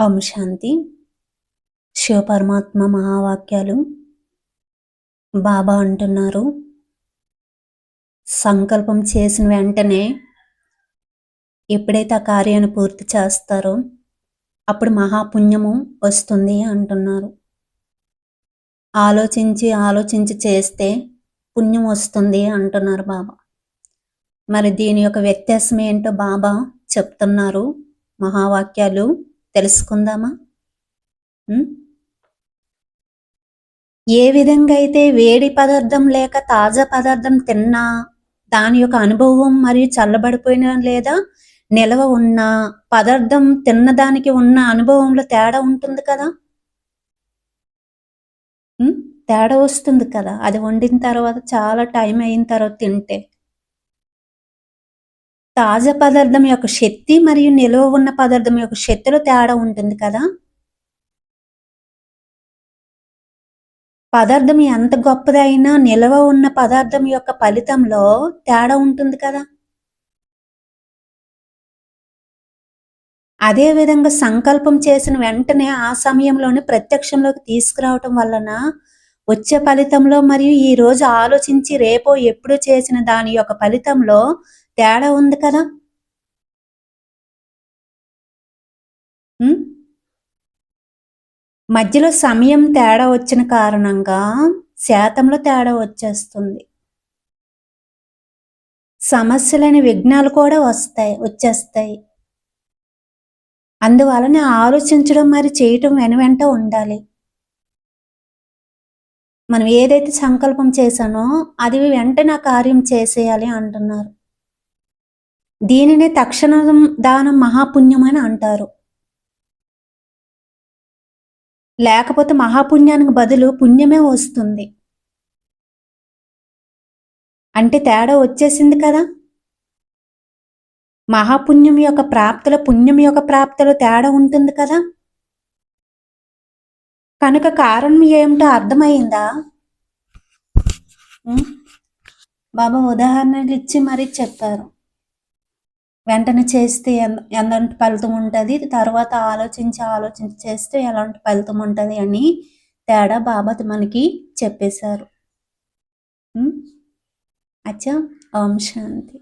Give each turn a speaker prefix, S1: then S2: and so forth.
S1: ఓం శాంతి. శివపరమాత్మ మహావాక్యాలు. బాబా అంటున్నారు. సంకల్పం చేసిన వెంటనే ఎప్పుడైతే ఆ కార్యాన్ని పూర్తి చేస్తారో అప్పుడు మహాపుణ్యము వస్తుంది అంటున్నారు. ఆలోచించి ఆలోచించి చేస్తే పుణ్యం వస్తుంది అంటున్నారు బాబా. మరి దీని యొక్క వ్యత్యాసం ఏంటో బాబా చెప్తున్నారు. మహావాక్యాలు. తెలుసుకుందామా? ఏ విధంగా అయితే వేడి పదార్థం లేక తాజా పదార్థం తిన్నా దాని యొక్క అనుభవం మరియు చల్లబడిపోయిన లేదా నిలవ ఉన్న పదార్థం తిన్నదానికి ఉన్న అనుభవంలో తేడా ఉంటుంది కదా? తేడా వస్తుంది కదా. అది వండిన తర్వాత చాలా టైం అయిన తర్వాత తింటే. తాజా పదార్థం యొక్క శక్తి మరియు నిలువ ఉన్న పదార్థం యొక్క శక్తిలో తేడా ఉంటుంది కదా? పదార్థం ఎంత గొప్పదైనా నిల్వ ఉన్న పదార్థం యొక్క ఫలితంలో తేడా ఉంటుంది కదా? అదే విధంగా సంకల్పం చేసిన వెంటనే ఆ సమయంలోనే ప్రత్యక్షంలోకి తీసుకురావటం వలన వచ్చే ఫలితంలో మరియు ఈ రోజు ఆలోచించి రేపో ఎప్పుడు చేసిన దాని యొక్క ఫలితంలో తేడా ఉంది కదా? మధ్యలో సమయం తేడా వచ్చిన కారణంగా శాతంలో తేడా వచ్చేస్తుంది. సమస్యలైన విఘ్నాలు కూడా వస్తాయి వచ్చేస్తాయి. అందువలన ఆలోచించడం మరి చేయటం వెన వెంట ఉండాలి. మనం ఏదైతే సంకల్పం చేశానో అది వెంటనే కార్యం చేసేయాలి అంటున్నారు. దీనినే తక్షణ దానం మహాపుణ్యం అని అంటారు. లేకపోతే మహాపుణ్యానికి బదులు పుణ్యమే వస్తుంది. అంటే తేడా వచ్చేసింది కదా? మహాపుణ్యం యొక్క ప్రాప్తిలో పుణ్యం యొక్క ప్రాప్తిలో తేడా ఉంటుంది కదా? కనుక కారణం ఏమిటో అర్థమైందా? బాబా ఉదాహరణలు ఇచ్చి మరీ చెప్పారు. వెంటనే చేస్తే ఎలాంటి ఫలితం ఉంటుంది? తర్వాత ఆలోచించి ఆలోచించి చేస్తే ఎలాంటి ఫలితం ఉంటుంది అని తేడా బాబా మనకి చెప్పేశారు. అచ్చా. ఓం శాంతి.